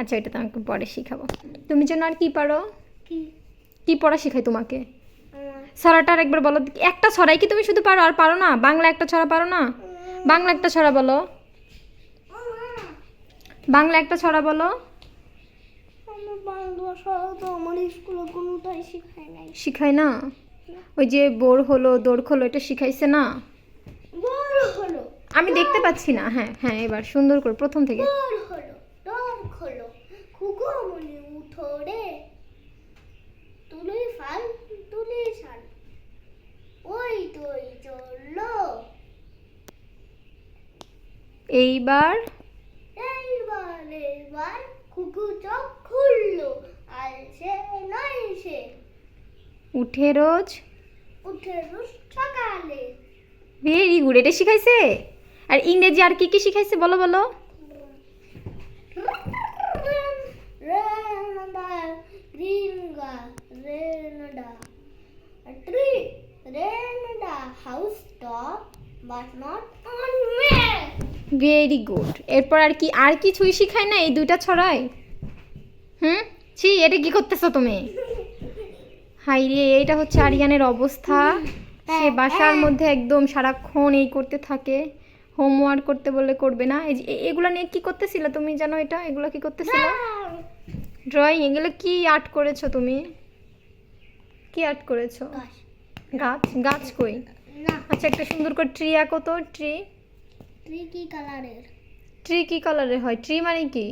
আচ্ছা এটা তোমাকে পরে শিখাবো। তুমি যেন আর কি পারো? কি? পড়া শেখাই তোমাকে? ছড়াটা আর একবার বলো। একটা ছড়াই কি তুমি শুধু পারো আর পারো না? বাংলা একটা ছড়া পারো না? বাংলা একটা ছড়া বলো। বাংলা একটা ছড়া বলো। শেখায় না? ওই যে বোর হলো দৌড় খোলো এটা শিখাইছে না? আমি দেখতে পাচ্ছি না। হ্যাঁ হ্যাঁ এবার সুন্দর করে প্রথম থেকে। হলো খোলো মনে উঠো রে। তুলি ফাল তুলি শাল। ওই তুই চলল। এইবার? এইবার এবার খুকু চোখ খুললো। আর সে নাই সে। উঠে রোজ? উঠে রোজ সকালে। ভেরি গুড এটা শিখাইছে? আর ইংরেজি আর কি কি শিখাইছে বলো বলো? ভেরি গুড এরপর আর কি আর কিছুই শিখায় না এই দুইটা ছড়ায় হুম? ছি এটা কি করতেছো তুমি? হাই রে এইটা হচ্ছে আরিয়ানের অবস্থা। সে বাসার মধ্যে একদম সারাক্ষণ এই করতে থাকে। হোমওয়ার্ক করতে বললে করবে না। এই এগুলো নিয়ে কি করতেছিলে তুমি জানো এটা? এগুলো কি করতেছিল? ড্রয়িং এগুলো কি আর্ট করেছ তুমি? কি আর্ট করেছ? গাছ? গাছ কই? আচ্ছা একটা সুন্দর করে ট্রি আঁকো তো ট্রি ট্রি কি কালারের ট্রি কি কালারের হয়? ট্রি মানে কি?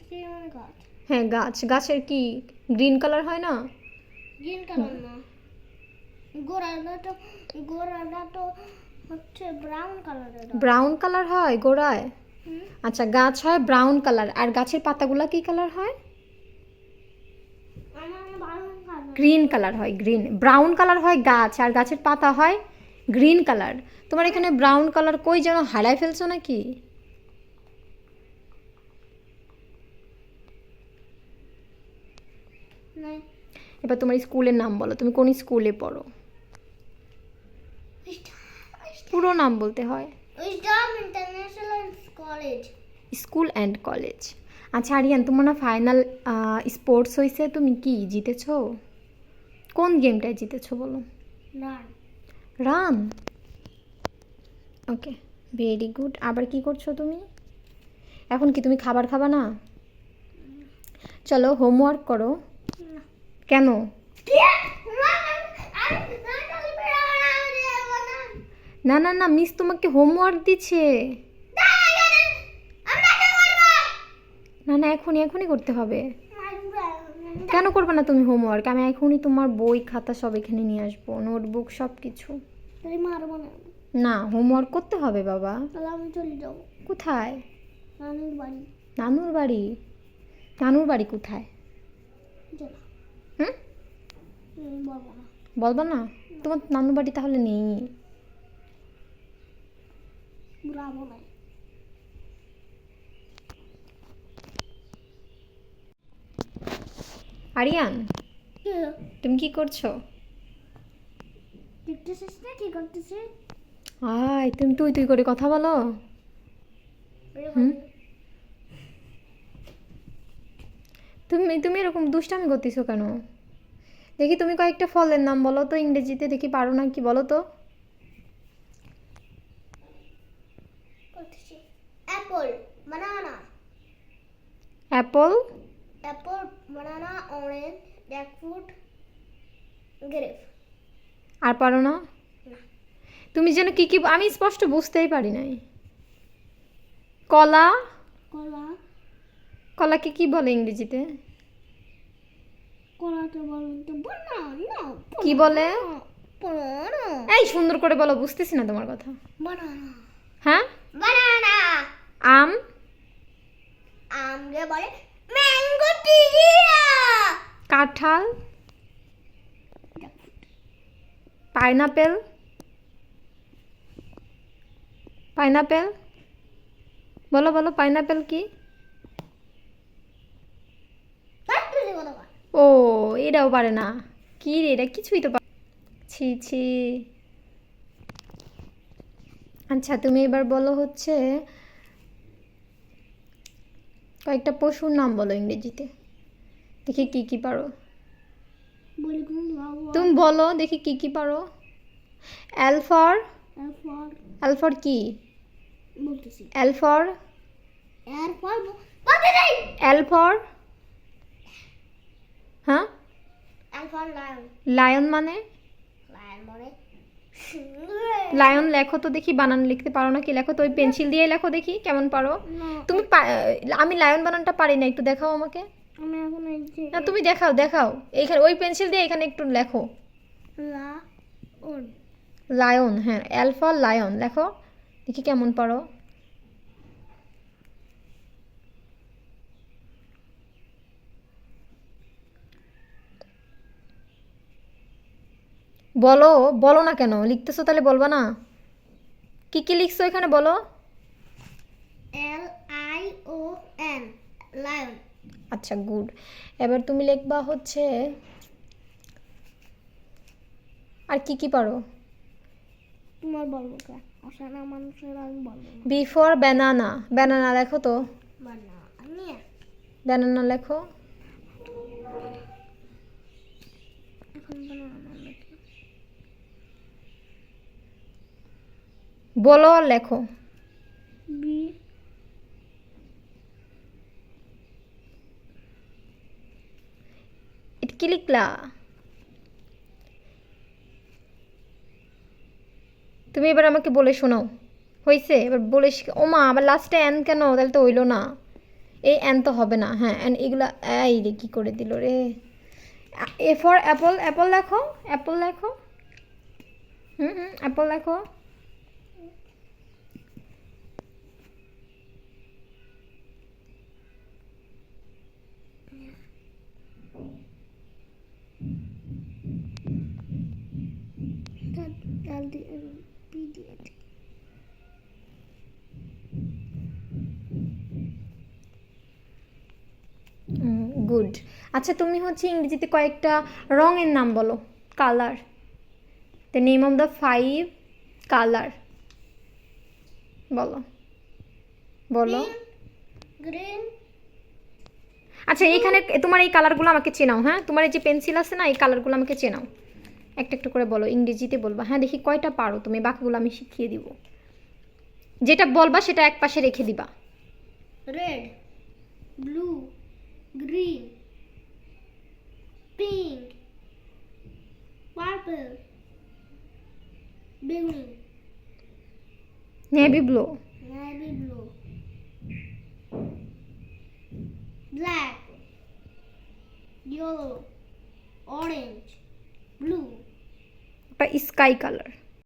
ট্রি মানে গাছ। হ্যাঁ গাছ। গাছের কি গ্রিন কালার হয় না? গ্রিন কালার না। গোড়াটা তো গোড়াটা তো হচ্ছে ব্রাউন কালারের ব্রাউন কালার হয় গোড়ায়? আচ্ছা গাছ হয় ব্রাউন কালার আর গাছের পাতাগুলো কি কালার হয়? গ্রিন কালার হয় গ্রিন ব্রাউন কালার হয় গাছ আর গাছের পাতা হয় গ্রিন কালার তোমার এখানে ব্রাউন কালার কই যেন হারায় ফেলছো নাকি? এবার তোমার স্কুলের নাম বলো তুমি কোন স্কুলে পড়ো? পুরো নাম বলতে হয়। International college school and college আচ্ছা আরিয়ান তোমার না ফাইনাল স্পোর্টস হয়েছে তুমি কি জিতেছো কোন গেমটায় জিতেছো বলো রান ওকে ভেরি গুড আবার কি করছ তুমি এখন কি তুমি খাবার খাবা না চলো হোমওয়ার্ক করো কেন না না না মিস তোমাকে হোমওয়ার্ক দিচ্ছে না না এখনই এখনই করতে হবে। কেন করবে না তুমি হোমওয়ার্ক আমি এখনই তোমার বই খাতা সব এখানে নিয়ে আসব নোটবুক সব কিছু। না হোমওয়ার্ক করতে হবে বাবা। আমি চলে যাব। কোথায়? নানুর বাড়ি। নানুর বাড়ি? নানুর বাড়ি কোথায়? হুম? বলবা না। তোমার নানুর বাড়ি তাহলে নেই বুলাবো না আরিয়ান তুমি কি করছ? আয় তুমি তুই তুই করে কথা বলো। তুমি তুমি এরকম দুষ্টামি করতেছো কেন? দেখি তুমি কয়েকটা ফলের নাম বলো তো ইংরেজিতে দেখি পারো না কি বলো তো। Apple banana. Apple? Apple banana orange jackfruit grape আর পারো না? তুমি যেন কি কি আমি স্পষ্ট বুঝতেই পারি নাই। কলা? কলা। কলাকে কি বলে ইংরেজিতে? কলা কি বলে? এই সুন্দর করে বলো বুঝতেছি না তোমার কথা। হ্যাঁ? আম? আমকে বলে? ম্যাঙ্গো কাঁঠাল, পাইনাপেল পাইনাপেল, বলো বলো, পাইনাপেল কি? ও, এটাও পারে না। কি রে, এটা কিছুই তো ছি ছি। আচ্ছা তুমি এবার বলো হচ্ছে কয়েকটা পশুর নাম বলো ইংরেজিতে। দেখি কি কি পারো। তুমি বলো দেখি কি কি পারো। এল ফর এরপর এল ফর কি? বলতেছি এল ফর এরপর বলতে নেই এল ফর হ্যাঁ লায়ন মানে? লায়ন মানে? লায়ন লেখো তো দেখি বানান লিখতে পারো না কি লেখো তো ওই পেন্সিল দিয়ে লেখো দেখি কেমন পারো? তুমি আমি লায়ন বানানটা পারি না একটু দেখাও আমাকে। না তুমি দেখাও দেখাও। এইখানে ওই পেন্সিল দিয়ে এখানে একটু লেখো। লায়ন হ্যাঁ অ্যালফা লায়ন লেখো। দেখি কেমন পারো। বলো বলো না কেন? লিখতেছো তাহলে বলবা না। কি কি লিখছো এখানে বলো? L I O N lion আচ্ছা গুড। এবার তুমি লিখবা হচ্ছে আর কি কি পারো? তোমার বলব কে? অসানা মানুষের আমি বলব বিফোর ব্যানানা ব্যানানা লেখো তো। ব্যানানা লেখো এখন বানানো দেখি বলো আর লেখো। এটা কি লিখলা? তুমি এবার আমাকে বলে শোনাও। হয়েছে এবার বলে শিখ- ও মা আবার লাস্টে অ্যান কেন? তাহলে তো হইল না। এই অ্যান তো হবে না। হ্যাঁ অ্যান এগুলা এই রে কী করে দিল রে? এ ফর অ্যাপল অ্যাপল লেখো অ্যাপল লেখো। হুম হুম অ্যাপল লেখো। ডাল দিয়ে বি দিয়ে দিই। গুড আচ্ছা তুমি হচ্ছে ইংরেজিতে কয়েকটা রঙের নাম বলো colour the name of the five colour বলো। বলো। গ্রিন আচ্ছা এইখানে তোমার এই কালারগুলো আমাকে চেনাও হ্যাঁ? তোমার এই যে পেন্সিল আছে না এই কালারগুলো আমাকে চেনাও। একটা একটা করে বলো ইংরেজিতে বলবা হ্যাঁ দেখি কয়টা পারো তুমি বাকিগুলো আমি শিখিয়ে দিব। যেটা বলবা সেটা এক পাশে রেখে দিবা। Red blue green pink purple বেগুনি navy blue navy blue. Black yellow orange blue. বা স্কাই কালার।